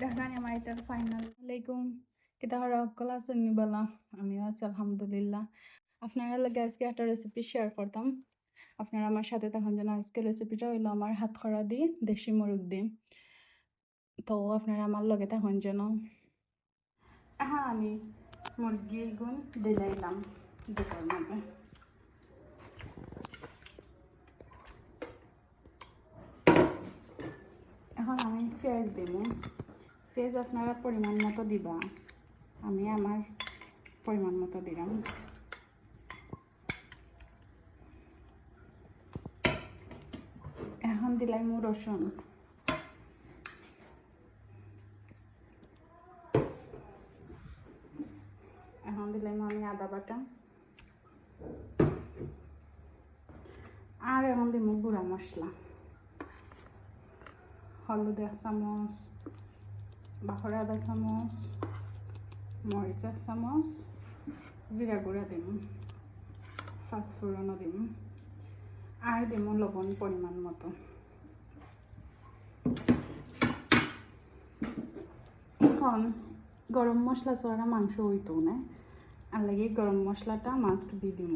এখন আমার আমিও আপনারা লাগে আজকে আমার সাথে তখন যেন আজকে রেসিপিটা হইল আমার হাত খরা দিয়ে দেশি মুরগ দিয়ে তো আপনারা আমার লগে তখন যেন হ্যাঁ আমি মুরগি গুণ দিলাইলাম মাঝে এখন আমি পেঁয়াজ দিব পেঁয়াজ আপনারা পরিমাণ মতো দিবা। আমি আমার পরিমাণ মতো দিলাম। এখন দিলাম রসুন। এখন দিলাম আমি আদা বাটা। আর এখন দিব গুঁড়া মশলা। হলুদ এক চামচ বাখর আধা চামচ মরিচ এক চামচ জিরা গুঁড়া দিম পাঁচফোড়নও দিম আর দিম লবণ পরিমাণ মতো এখন গরম মশলা ছাড়া মাংস হইতো না আর লাগে গরম মশলাটা মাস্ট দিয়ে দিব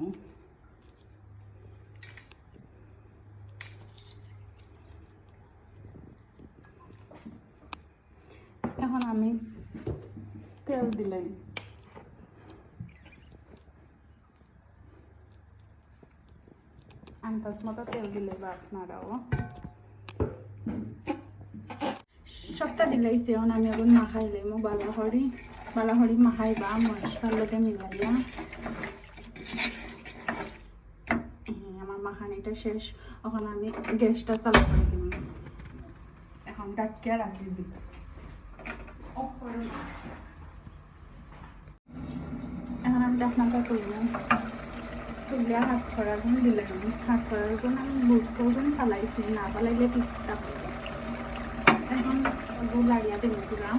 এখন আমি তেল দিলাম। আন্দাজ মতো তেল দিলে বা আপনারাও। সবটা দিলাইছে এখন আমি এখন মাখাই লাইমো বালাহরি বালাহরি মাখাই বা মশলার লগে মিলাইয়া। শেষ, এখন আমি গ্যাসটা চালু করে দিব এখন ডাকিয়া রাখি দিব অফ করে এখন আমি হাত হাত করার গুণ আমি করবেন ফালাইছি না ফালাইলে এখন ওগুলো দিলাম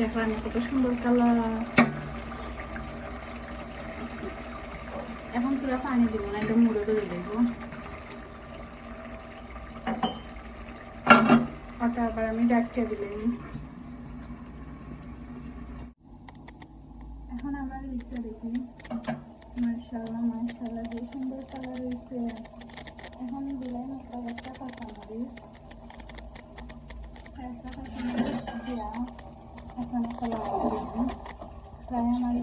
দেখলাম কত সুন্দর কালার। এখন পুরো পানি দিব না, একদম মুড়ে ধরে দেবো। ওটা আবার আমি ডাকিয়ে দিলাম এখন আবার লিখতে দেখি। মার্শাল্লাহ মার্শাল্লাহ যে সুন্দর কালার হয়েছে এখন দিলাম একটা একটা কাঁচামরিচ। দিয়া এখন একটা দিলাম প্রায় আমার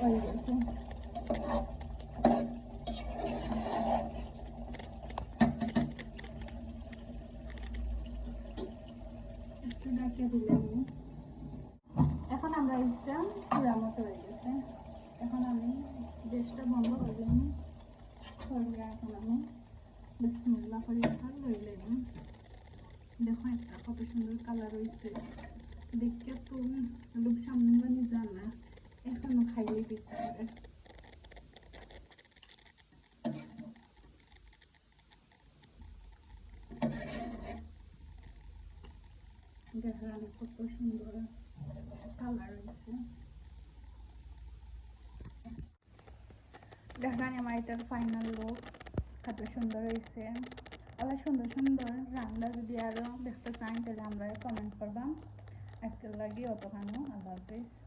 হয়ে গেছে। একটু দিলাম। এখন আমরা ইচ্ছা পুরা মতো হয়ে গেছে। এখন আমি গ্যাসটা বন্ধ করে দিলাম। এখন আমি বিসমুল্লাহ করে একটা লই নিলাম দেখো একটা কত সুন্দর কালার হয়েছে দেখতে তো লোক সামনে বানি যান না এখনও খাইয়ে দিতে দেখলাম কত সুন্দর কালার হয়েছে। দেখলাম আমার এটার ফাইনাল লুক কত সুন্দর হয়েছে। আবার সুন্দর সুন্দর রান্না যদি আরও দেখতে চান, তাহলে আমরা কমেন্ট করবাম। আজকের লাগে অতখানো আল্লাহ হাফিজ।